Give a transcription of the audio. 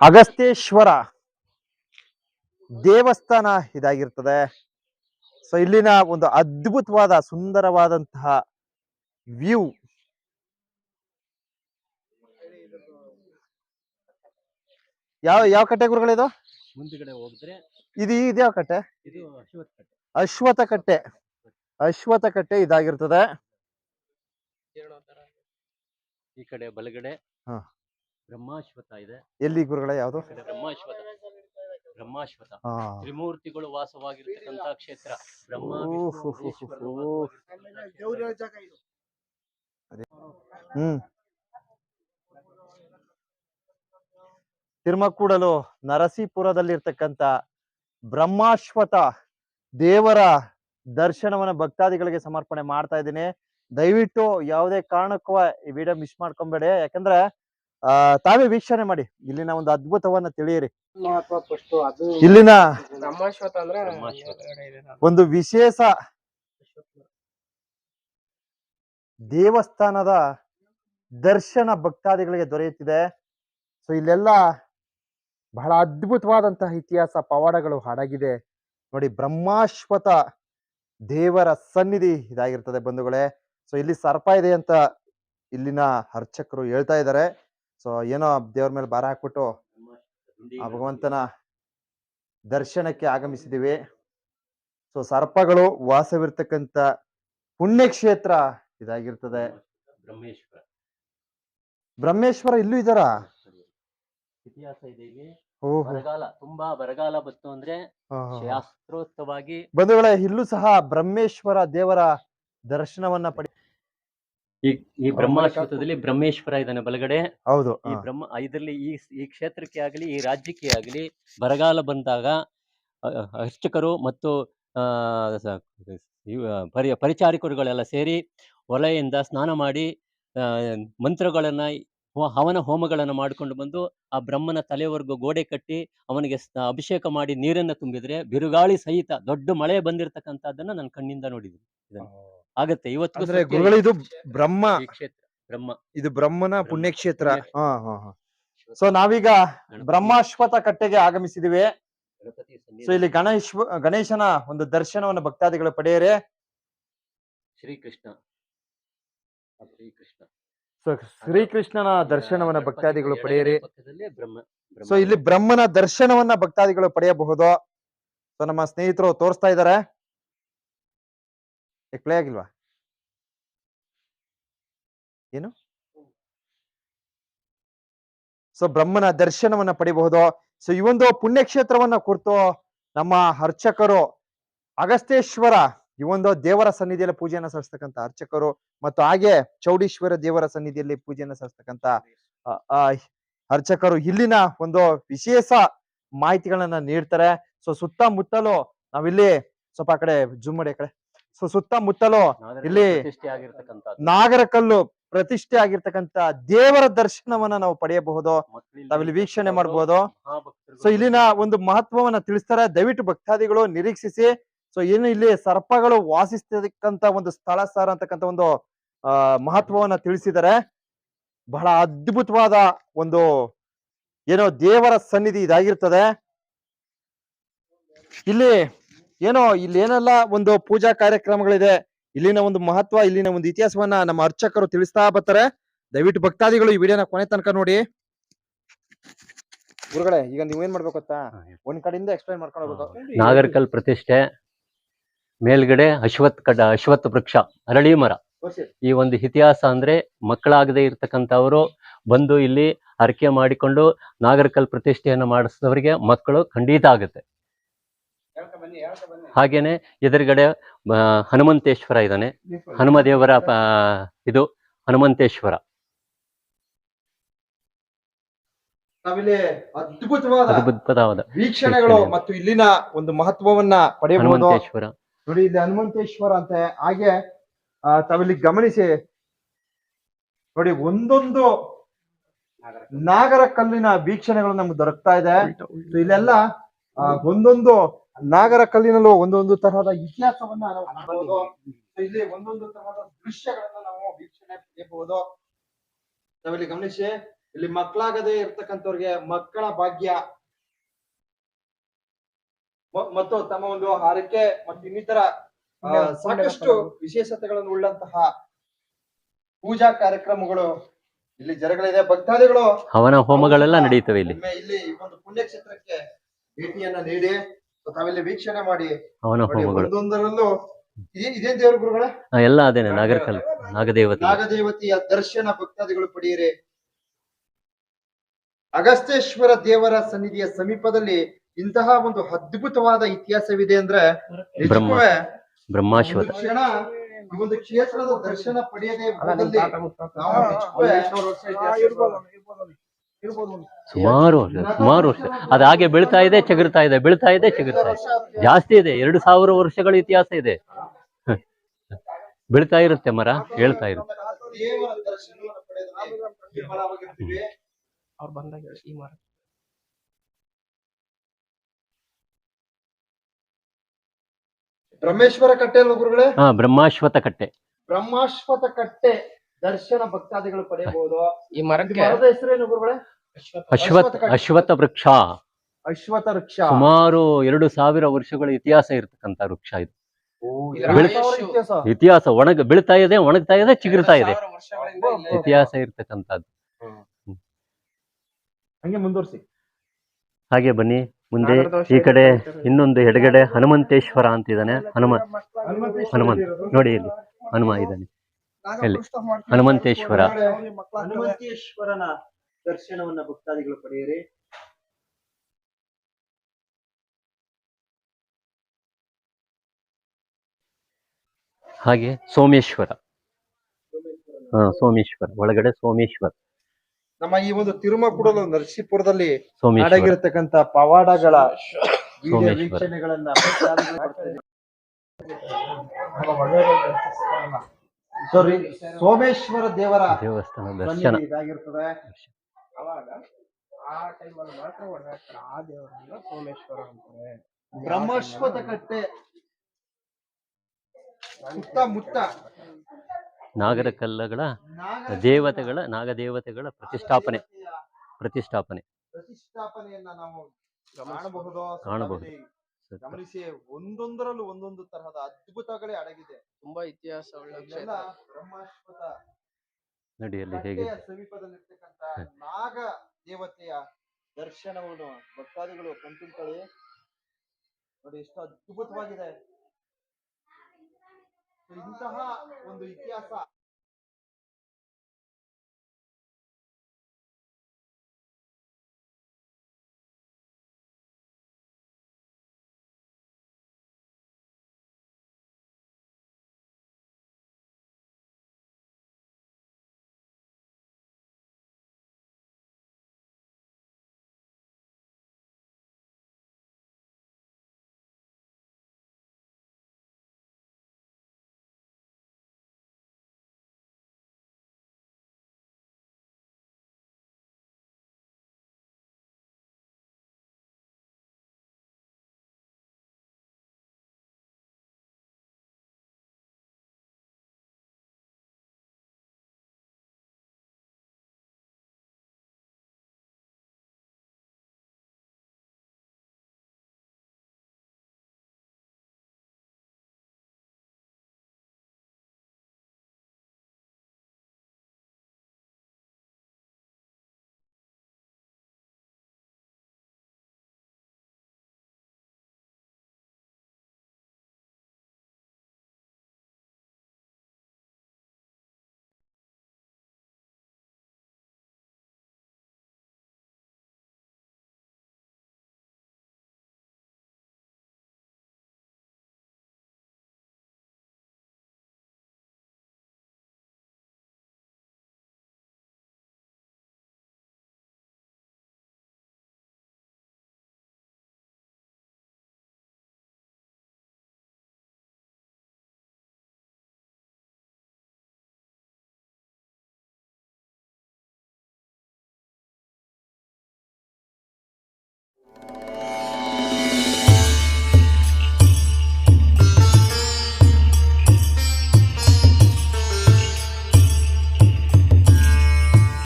ಅಗಸ್ತೇಶ್ವರ ದೇವಸ್ಥಾನ ಇದಾಗಿರ್ತದೆ. ಸೊ ಇಲ್ಲಿನ ಒಂದು ಅದ್ಭುತವಾದ ಸುಂದರವಾದಂತಹ ವ್ಯೂ ಯಾವ ಯಾವ ಕಟ್ಟೆ ಗುರುಗಳಿದು ಮುಂದ್ಗಡೆ ಹೋಗಿದ್ರೆ ಇದು ಇದ್ಯಾವ ಕಟ್ಟೆ? ಇದು ಅಶ್ವತ್ಥ ಕಟ್ಟೆ. ಅಶ್ವಥ ಕಟ್ಟೆ. ಅಶ್ವಥ ಕಟ್ಟೆ ಇದಾಗಿರ್ತದೆ. ಈ ಕಡೆ ಬಲಗಡೆ ಹಾ. ಬ್ರಹ್ಮಾಶ್ವತ ಇದೆ. ಎಲ್ಲಿ ಗುರುಗಳೇ ಯಾವುದು? ಬ್ರಹ್ಮಾಶ್ವತ. ಬ್ರಹ್ಮಾಶ್ವತ. ತ್ರಿಮೂರ್ತಿಗಳು ವಾಸವಾಗಿರ್ತಕ್ಕಂತ ಕ್ಷೇತ್ರ. ಬ್ರಹ್ಮ. ಹ್ಮ್. ತಿರುಮಕೂಡಲು ನರಸೀಪುರದಲ್ಲಿರ್ತಕ್ಕಂಥ ಬ್ರಹ್ಮಾಶ್ವತ ದೇವರ ದರ್ಶನವನ್ನ ಭಕ್ತಾದಿಗಳಿಗೆ ಸಮರ್ಪಣೆ ಮಾಡ್ತಾ ಇದ್ದೀನಿ. ದಯವಿಟ್ಟು ಯಾವುದೇ ಕಾರಣಕ್ಕೂ ಈ ವಿಡಿಯೋ ಮಿಸ್ ಮಾಡ್ಕೊಂಬೇಡಿ. ಯಾಕಂದ್ರೆ ಆ ತಾವೇ ವೀಕ್ಷಣೆ ಮಾಡಿ. ಇಲ್ಲಿನ ಒಂದು ಅದ್ಭುತವನ್ನ ತಿಳಿಯಿರಿ. ಮಹತ್ವ ಫಸ್ಟ್ ಅದು ಇಲ್ಲಿನ ಬ್ರಹ್ಮಾಶ್ವತ ಅಂದ್ರೆ ಬ್ರಹ್ಮಾಶ್ವತ. ಎದುರುಗಡೆ ಇದೆ ಒಂದು ವಿಶೇಷ ದೇವಸ್ಥಾನದ ದರ್ಶನ ಭಕ್ತಾದಿಗಳಿಗೆ ದೊರೆಯುತ್ತಿದೆ. ಸೊ ಇಲ್ಲೆಲ್ಲ ಬಹಳ ಅದ್ಭುತವಾದಂತಹ ಇತಿಹಾಸ ಪವಾಡಗಳು ಹಾಡಾಗಿದೆ. ನೋಡಿ ಬ್ರಹ್ಮಾಶ್ವತ ದೇವರ ಸನ್ನಿಧಿ ಇದಾಗಿರ್ತದೆ ಬಂಧುಗಳೇ. ಸೊ ಇಲ್ಲಿ ಸರ್ಪ ಇದೆ ಅಂತ ಇಲ್ಲಿನ ಅರ್ಚಕರು ಹೇಳ್ತಾ ಇದ್ದಾರೆ. ಸೊ ಏನೋ ದೇವ್ರ ಮೇಲೆ ಭಾರ ಹಾಕ್ಬಿಟ್ಟು ಆ ಭಗವಂತನ ದರ್ಶನಕ್ಕೆ ಆಗಮಿಸಿದ್ದೀವಿ. ಸೊ ಸರ್ಪಗಳು ವಾಸವಿರ್ತಕ್ಕಂಥ ಪುಣ್ಯಕ್ಷೇತ್ರ ಇದಾಗಿರ್ತದೆ. ಬ್ರಹ್ಮೇಶ್ವರ. ಬ್ರಹ್ಮೇಶ್ವರ ಇಲ್ಲೂ ಇದಾರ ಇತಿಹಾಸ ಇದೆ ಇಲ್ಲಿ. ಬರಗಾಲ ತುಂಬಾ ಬರಗಾಲ ಬಂತು ಅಂದ್ರೆ. ಶಾಸ್ತ್ರೋಕ್ತವಾಗಿ ಬಂಧುಗಳೇ ಇಲ್ಲೂ ಸಹ ಬ್ರಹ್ಮೇಶ್ವರ ದೇವರ ದರ್ಶನವನ್ನ ಪಡಿ ಈ ಈ ಬ್ರಹ್ಮಾಶ್ವತದಲ್ಲಿ ಬ್ರಹ್ಮೇಶ್ವರ ಇದ್ದಾನೆ ಬಲಗಡೆ. ಹೌದು ಈ ಬ್ರಹ್ಮ ಇದರಲ್ಲಿ ಈ ಈ ಕ್ಷೇತ್ರಕ್ಕೆ ಆಗಲಿ ಈ ರಾಜ್ಯಕ್ಕೆ ಆಗಲಿ ಬರಗಾಲ ಬಂದಾಗ ಅರ್ಚಕರು ಮತ್ತು ಪರಿ ಪರಿಚಾರಿಕರುಗಳೆಲ್ಲ ಸೇರಿ ಒಲೆಯಿಂದ ಸ್ನಾನ ಮಾಡಿ ಮಂತ್ರಗಳನ್ನ ಹವನ ಹೋಮಗಳನ್ನು ಮಾಡಿಕೊಂಡು ಬಂದು ಆ ಬ್ರಹ್ಮನ ತಲೆವರೆಗೂ ಗೋಡೆ ಕಟ್ಟಿ ಅವನಿಗೆ ಅಭಿಷೇಕ ಮಾಡಿ ನೀರನ್ನ ತುಂಬಿದ್ರೆ ಬಿರುಗಾಳಿ ಸಹಿತ ದೊಡ್ಡ ಮಳೆ ಬಂದಿರತಕ್ಕಂಥದ್ದನ್ನ ನಾನು ಕಣ್ಣಿಂದ ನೋಡಿದ್ದೀನಿ. ಆಗತ್ತೆ. ಇವತ್ತು ಗುರುಗಳು ಇದು ಬ್ರಹ್ಮ. ಬ್ರಹ್ಮ. ಇದು ಬ್ರಹ್ಮನ ಪುಣ್ಯಕ್ಷೇತ್ರ. ಪುಣ್ಯಕ್ಷೇತ್ರ. ಹಾ ಹಾ ಹಾ. ಸೊ ನಾವೀಗ ಬ್ರಹ್ಮಾಶ್ವತ ಕಟ್ಟೆಗೆ ಆಗಮಿಸಿದಿವಿ. ಸೊ ಇಲ್ಲಿ ಗಣೇಶ್ ಗಣೇಶನ ಒಂದು ದರ್ಶನವನ್ನು ಭಕ್ತಾದಿಗಳು ಪಡೆಯರೆ. ಶ್ರೀಕೃಷ್ಣ. ಶ್ರೀಕೃಷ್ಣ. ಸೊ ಶ್ರೀಕೃಷ್ಣನ ದರ್ಶನವನ್ನ ಭಕ್ತಾದಿಗಳು ಪಡೆಯರೆ. ಸೊ ಇಲ್ಲಿ ಬ್ರಹ್ಮನ ದರ್ಶನವನ್ನ ಭಕ್ತಾದಿಗಳು ಪಡೆಯಬಹುದು. ಸೊ ನಮ್ಮ ಸ್ನೇಹಿತರು ತೋರಿಸ್ತಾ ಇದ್ದಾರೆ ಪ್ಲೇ ಆಗಿಲ್ವಾ? ಏನು? ಸೊ, ಬ್ರಹ್ಮನ ದರ್ಶನವನ್ನ ಪಡಿಬಹುದು. ಸೊ, ಈ ಒಂದು ಪುಣ್ಯಕ್ಷೇತ್ರವನ್ನ ಕುರಿತು ನಮ್ಮ ಅರ್ಚಕರು ಅಗಸ್ತೇಶ್ವರ ಈ ಒಂದು ದೇವರ ಸನ್ನಿಧಿಯಲ್ಲಿ ಪೂಜೆಯನ್ನು ಸಲ್ಲಿಸ್ತಕ್ಕಂಥ ಅರ್ಚಕರು ಮತ್ತು ಹಾಗೆ ಚೌಡೀಶ್ವರ ದೇವರ ಸನ್ನಿಧಿಯಲ್ಲಿ ಪೂಜೆಯನ್ನು ಸಲ್ಲಿಸ್ತಕ್ಕಂಥ ಅರ್ಚಕರು ಇಲ್ಲಿನ ಒಂದು ವಿಶೇಷ ಮಾಹಿತಿಗಳನ್ನ ನೀಡ್ತಾರೆ. ಸೊ, ಸುತ್ತಮುತ್ತಲು ನಾವಿಲ್ಲಿ ಸ್ವಲ್ಪ ಆ ಕಡೆ ಜುಮ್ ಮಾಡಿ ಕಡೆ. ಸುತ್ತಮುತ್ತಲು ಇಲ್ಲಿ ನಾಗರ ಕಲ್ಲು ನಾಗರಕಲ್ಲು ಪ್ರತಿಷ್ಠೆ ಆಗಿರ್ತಕ್ಕಂತ ದೇವರ ದರ್ಶನವನ್ನ ನಾವು ಪಡೆಯಬಹುದು ನಾವಿಲ್ಲಿ ವೀಕ್ಷಣೆ ಮಾಡಬಹುದು ಸೊ ಇಲ್ಲಿನ ಒಂದು ಮಹತ್ವವನ್ನ ತಿಳಿಸ್ತಾರೆ. ದಯವಿಟ್ಟು ಭಕ್ತಾದಿಗಳು ನಿರೀಕ್ಷಿಸಿ. ಸೊ ಏನು ಇಲ್ಲಿ ಸರ್ಪಗಳು ವಾಸಿಸ್ತಕ್ಕಂತ ಒಂದು ಸ್ಥಳ ಸರ್ ಅಂತಕ್ಕಂತ ಒಂದು ಮಹತ್ವವನ್ನ ತಿಳಿಸಿದರೆ ಬಹಳ ಅದ್ಭುತವಾದ ಒಂದು ಏನೋ ದೇವರ ಸನ್ನಿಧಿ ಇದಾಗಿರ್ತದೆ. ಇಲ್ಲಿ ಏನೋ ಇಲ್ಲಿ ಏನೆಲ್ಲ ಒಂದು ಪೂಜಾ ಕಾರ್ಯಕ್ರಮಗಳಿದೆ. ಇಲ್ಲಿನ ಒಂದು ಮಹತ್ವ ಇಲ್ಲಿನ ಒಂದು ಇತಿಹಾಸವನ್ನ ನಮ್ಮ ಅರ್ಚಕರು ತಿಳಿಸ್ತಾ ಬರ್ತಾರೆ. ದಯವಿಟ್ಟು ಭಕ್ತಾದಿಗಳು ಈ ವಿಡಿಯೋನ ಕೊನೆ ತನಕ ನೋಡಿ. ಗುರುಗಳೇ ಈಗ ನೀವೇನ್ ಮಾಡ್ಬೇಕು ಗೊತ್ತಾ. ಒಂದ್ ಕಡೆಯಿಂದ ಎಕ್ಸ್ಪ್ಲೈನ್ ಮಾಡ್ಕೊಂಡು ಹೋಗ್ಬೇಕು. ನಾಗರಕಲ್ ಪ್ರತಿಷ್ಠೆ ಮೇಲ್ಗಡೆ ಅಶ್ವತ್ ಕಡ ಅಶ್ವತ್ ವೃಕ್ಷ ಅರಳಿ ಮರ. ಈ ಒಂದು ಇತಿಹಾಸ ಅಂದ್ರೆ ಮಕ್ಕಳಾಗದೆ ಇರ್ತಕ್ಕಂಥವರು ಬಂದು ಇಲ್ಲಿ ಹರಕೆ ಮಾಡಿಕೊಂಡು ನಾಗರಕಲ್ ಪ್ರತಿಷ್ಠೆಯನ್ನು ಮಾಡಿಸಿದವರಿಗೆ ಮಕ್ಕಳು ಖಂಡಿತ ಆಗುತ್ತೆ ಹೇಳ್ಕ ಬನ್ನಿ ಹೇಳ್ಕ ಬನ್ನಿ ಹಾಗೇನೆ ಎದುರುಗಡೆ ಹನುಮಂತೇಶ್ವರ ಇದ್ದಾನೆ. ಹನುಮದೇವರ ಇದು ಹನುಮಂತೇಶ್ವರ. ನಾವಿಲ್ಲಿ ಅದ್ಭುತವಾದ ಅದ್ಭುತವಾದ ವೀಕ್ಷಣೆಗಳು ಮತ್ತು ಇಲ್ಲಿನ ಒಂದು ಮಹತ್ವವನ್ನ ಪಡೆಯಬಹುದು. ಹನುಮಂತೇಶ್ವರ. ನೋಡಿ ಇಲ್ಲಿ ಹನುಮಂತೇಶ್ವರ ಅಂತ ಹಾಗೆ ತಾವಿಲ್ಲಿ ಗಮನಿಸಿ. ನೋಡಿ ಒಂದೊಂದು ನಾಗರ ಕಲ್ಲಿನ ವೀಕ್ಷಣೆಗಳು ನಮ್ಗೆ ದೊರಕ್ತಾ ಇದೆ. ಇಲ್ಲೆಲ್ಲ ಒಂದೊಂದು ನಾಗರ ಕಲ್ಲಿನಲ್ಲೂ ಒಂದೊಂದು ತರಹದ ಇತಿಹಾಸವನ್ನ ನಾವು ಕಾಣಬಹುದು. ಇಲ್ಲಿ ಒಂದೊಂದು ತರಹದ ದೃಶ್ಯಗಳನ್ನ ನಾವು ವೀಕ್ಷಣೆ ಪಡೆಯಬಹುದು. ನಾವಿಲ್ಲಿ ಗಮನಿಸಿ ಇಲ್ಲಿ ಮಕ್ಕಳಾಗದೆ ಇರ್ತಕ್ಕಂಥವ್ರಿಗೆ ಮಕ್ಕಳ ಭಾಗ್ಯ. ಮತ್ತು ತಮ್ಮ ಒಂದು ಹಾರೈಕೆ ಮತ್ತು ಇನ್ನಿತರ ಸಾಕಷ್ಟು ವಿಶೇಷತೆಗಳನ್ನು ಉಳ್ಳಂತಹ ಪೂಜಾ ಕಾರ್ಯಕ್ರಮಗಳು ಇಲ್ಲಿ ಜರಗಳಿದೆ ಭಕ್ತಾದಿಗಳು ಹವನ ಹೋಮಗಳೆಲ್ಲ ನಡೆಯುತ್ತವೆ ಇಲ್ಲಿ. ಇಲ್ಲಿ ಈ ಒಂದು ಪುಣ್ಯಕ್ಷೇತ್ರಕ್ಕೆ ಭೇಟಿಯನ್ನ ನೀಡಿ. ತಾವಿಲ್ಲಿ ವೀಕ್ಷಣೆ ಮಾಡಿ. ಅವನ ಹೋಮಗಳು. ಒಂದೊಂದರಲ್ಲೂ ಇದೇ ಇದೇನ್ ದೇವ್ರ ಗುರುಗಳೇ? ಎಲ್ಲ ಅದೇನೆ ನಾಗರಕಲ್ ನಾಗದೇವತೆ. ನಾಗದೇವತೆಯ ದರ್ಶನ ಭಕ್ತಾದಿಗಳು ಪಡೆಯಿರಿ. ಅಗಸ್ತೇಶ್ವರ ದೇವರ ಸನ್ನಿಧಿಯ ಸಮೀಪದಲ್ಲಿ ಇಂತಹ ಒಂದು ಅದ್ಭುತವಾದ ಇತಿಹಾಸವಿದೆ ಅಂದ್ರೆ ಈ ಒಂದು ಕ್ಷೇತ್ರದ ದರ್ಶನ ಪಡೆಯದೆ ಸುಮಾರು ವರ್ಷ ಸುಮಾರು ವರ್ಷ. ಅದು ಹಾಗೆ ಬೆಳಿತಾ ಇದೆ ಚಗುರ್ತಾ ಇದೆ ಬೆಳ್ತಾ ಇದೆ ಚಗುರ್ತಾ ಇದೆ. ಜಾಸ್ತಿ ಇದೆ ಎರಡು ಸಾವಿರ ವರ್ಷಗಳ ಇತಿಹಾಸ ಇದೆ. ಬೆಳಿತಾ ಇರುತ್ತೆ ಮರ ಹೇಳ್ತಾ ಇರುತ್ತೆ ಬ್ರಹ್ಮೇಶ್ವರ ಕಟ್ಟೆ ಅಲ್ವಾ ಗುರುಗಳೇ? ಹಾ ಬ್ರಹ್ಮಾಶ್ವತ ಕಟ್ಟೆ. ಬ್ರಹ್ಮಾಶ್ವತ ಕಟ್ಟೆ ದರ್ಶನ ಭಕ್ತಾದಿಗಳು ಪಡೆಯಬಹುದು. ಈ ಮರದ ಹೆಸರೇನು ಗುರುಗಳೇ? ಅಶ್ವತ್ ಅಶ್ವತ್ಥ ವೃಕ್ಷ. ಅಶ್ವಥ ವೃಕ್ಷ. ಸುಮಾರು ಎರಡು ಸಾವಿರ ವರ್ಷಗಳ ಇತಿಹಾಸ ಇರತಕ್ಕಂತ ವೃಕ್ಷ ಇದು. ಇತಿಹಾಸ. ಇತಿಹಾಸ ಒಣಗ ಬೀಳ್ತಾ ಇದೆ ಒಣಗ್ತಾ ಇದೆ ಚಿಗುರ್ತಾ ಇದೆ. ಇತಿಹಾಸ ಇರ್ತಕ್ಕಂಥದ್ದು. ಹಂಗೆ ಮುಂದುವರಿಸಿ. ಹಾಗೆ ಬನ್ನಿ. ಮುಂದೆ ಈ ಕಡೆ ಇನ್ನೊಂದು ಎಡಗಡೆ ಹನುಮಂತೇಶ್ವರ ಅಂತಿದ್ದಾನೆ ಹನುಮ ಹನುಮಂತ್ ಹನುಮಂತ ನೋಡಿ ಇಲ್ಲಿ ಹನುಮ ಇದ್ದಾನೆ. ಹನುಮಂತೇಶ್ವರ. ಹನುಮಂತೇಶ್ವರನ ಹನುಮಂತೇಶ್ವರ. ದರ್ಶನವನ್ನ ಭಕ್ತಾದಿಗಳು ಪಡೆಯಿರಿ. ಹಾಗೆ ಸೋಮೇಶ್ವರ. ಹಾ ಸೋಮೇಶ್ವರ ಒಳಗಡೆ ಸೋಮೇಶ್ವರ. ನಮ್ಮ ಈ ಒಂದು ತಿರುಮಕೂಡಲು ನರಸೀಪುರದಲ್ಲಿ ಸೋಮೇಶ್ವರ. ಅಡಗಿರತಕ್ಕಂತ ಪವಾಡಗಳ ವಿಡಿಯೋ ಸೋಮೇಶ್ವರ. ವೀಕ್ಷಣೆಗಳನ್ನ ಭಕ್ತಾದಿಗಳು ಇದ್ದಾರೆ. ಸೋಮೇಶ್ವರ ದೇವರ ದೇವಸ್ಥಾನ ದರ್ಶನ. ಸನ್ನಿಧಿ ಇದಾಗಿರ್ತದೆ. ಅವಾಗ ಆ ಟೈಮಲ್ಲಿ ಮಾತ್ರ ಹೊಡೆದಾಕ್ತಾರೆ ಆ ದೇವರನ್ನ ಸೋಮೇಶ್ವರ ಅಂತಾರೆ. ಬ್ರಹ್ಮಶ್ವತ ಕಟ್ಟೆ ಸುತ್ತಮುತ್ತ ನಾಗರ ಕಲ್ಲಗಳ ದೇವತೆಗಳ ನಾಗದೇವತೆಗಳ ಪ್ರತಿಷ್ಠಾಪನೆ. ಪ್ರತಿಷ್ಠಾಪನೆ. ಪ್ರತಿಷ್ಠಾಪನೆಯನ್ನ ನಾವು ಕಾಣಬಹುದು ಕಾಣಬಹುದು. ಗಮನಿಸಿ ಒಂದೊಂದರಲ್ಲೂ ಒಂದೊಂದು ತರಹದ ಅದ್ಭುತಗಳೇ ಅಡಗಿದೆ. ತುಂಬಾ ಇತಿಹಾಸ ಉಳ್ಳ ಇದೆಲ್ಲ ಕ್ಷೇತ್ರ ಬ್ರಹ್ಮಶ್ವತ ನೋಡಿ ಅಲ್ಲಿ ಹೇಗೆ? ಸಮೀಪದಲ್ಲಿರ್ತಕ್ಕಂತ ನಾಗ ದೇವತೆಯ ದರ್ಶನವನ್ನು ಭಕ್ತಾದಿಗಳು ಕಣ್ತುಂಬಳಿ ನೋಡಿ ಎಷ್ಟು ಅದ್ಭುತವಾಗಿದೆ. ಇಂತಹ ಒಂದು ಇತಿಹಾಸ